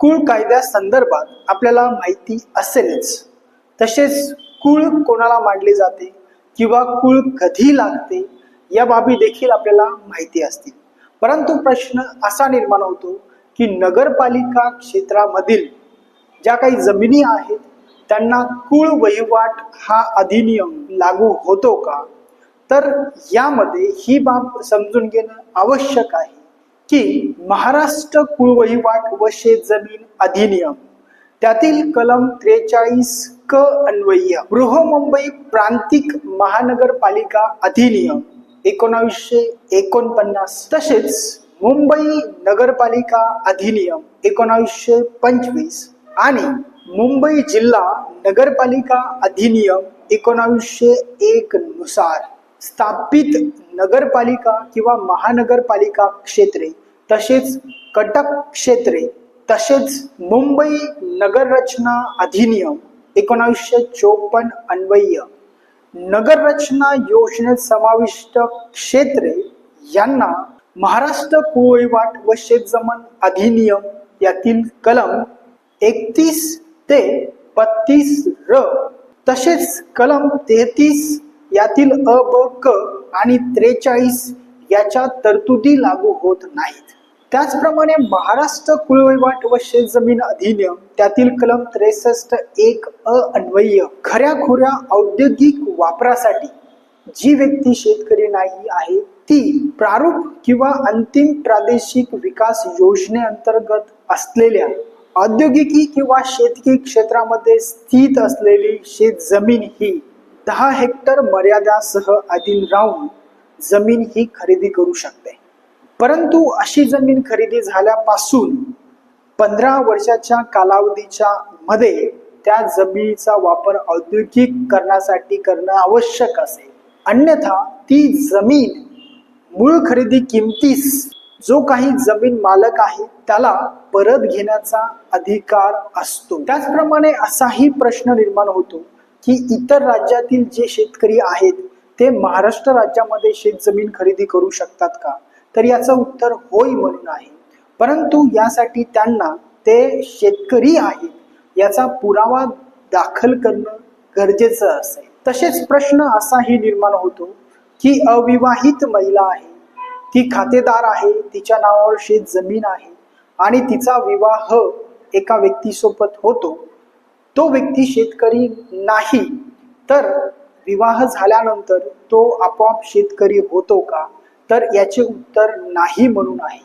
कुळ कायद्या संदर्भात आपल्याला माहिती असेलच. तसेच कुळ कोणाला मांडले जाते किंवा कुळ कधी लागते या बाबी देखील आपल्याला माहिती असतील. परंतु प्रश्न असा निर्माण होतो की नगरपालिका क्षेत्रामधील ज्या काही जमिनी आहेत त्यांना कुळ वहिवाट हा अधिनियम लागू होतो का? तर यामध्ये ही बाब समजून घेणं आवश्यक आहे. की महाराष्ट्र कुळवहिवाट व शेतजमीन अधिनियम. त्यातील कलम त्रेचाळीस क अन्वय्य बृहमुंबई प्रांतिक महानगरपालिका अधिनियम एकोणावीसशे एकोणपन्नास तसेच मुंबई नगरपालिका अधिनियम एकोणावीसशे पंचवीस आणि मुंबई जिल्हा नगरपालिका अधिनियम एकोणावीसशे एक नुसार स्थापित नगरपालिका किंवा महानगरपालिका क्षेत्रे तसेच कटक क्षेत्रे तसेच मुंबई नगररचना अधिनियम एकोणावीसशे चोपन्न अन्वय नगररचना योजनेत समाविष्ट क्षेत्रे यांना महाराष्ट्र कुवहिवाट व शेतजमन अधिनियम यातील कलम एकतीस ते बत्तीस र तसेच कलम तेहतीस यातील अ ब क आणि त्रेचाळीस याच्या तरतुदी लागू होत नाहीत. त्याचप्रमाणे महाराष्ट्र कुळवहिवाट व शेतजमीन अधिनियम त्यातील कलम त्रेसष्ट एक अ अन्वय्य खऱ्या खुऱ्या औद्योगिक वापरासाठी जी व्यक्ती शेतकरी नाही आहे ती प्रारूप किंवा अंतिम प्रादेशिक विकास योजनेअंतर्गत असलेल्या औद्योगिकी किंवा शेतकी क्षेत्रामध्ये स्थित असलेली शेतजमीन ही दहा हेक्टर मर्यादासह अधीन राहून जमीन ही खरेदी करू शकते. परंतु अशी जमीन खरेदी झाल्यापासून पंधरा वर्षाच्या कालावधीच्या मध्ये त्या जमिनीचा वापर औद्योगिक करण्यासाठी करणं आवश्यक असेल अन्यथा ती जमीन मूळ खरेदी किमतीस जो काही जमीन मालक आहे त्याला परत घेण्याचा अधिकार असतो. त्याचप्रमाणे असाही प्रश्न निर्माण होतो की इतर राज्यातील जे शेतकरी आहेत ते महाराष्ट्र राज्यामध्ये शेतजमीन खरेदी करू शकतात का? तर याचं उत्तर होय म्हणून आहे. परंतु यासाठी त्यांना ते शेतकरी आहेत याचा पुरावा दाखल करणं गरजेचं असेल. तसेच प्रश्न असाही निर्माण होतो की अविवाहित महिला आहे ती खातेदार आहे तिच्या नावावर शेत जमीन आहे आणि तिचा विवाह एका व्यक्तीसोबत होतो. तो व्यक्ती शेतकरी नाही तर विवाह झाल्यानंतर तो आपोआप शेतकरी होतो का? तर याचे उत्तर नाही म्हणून आहे.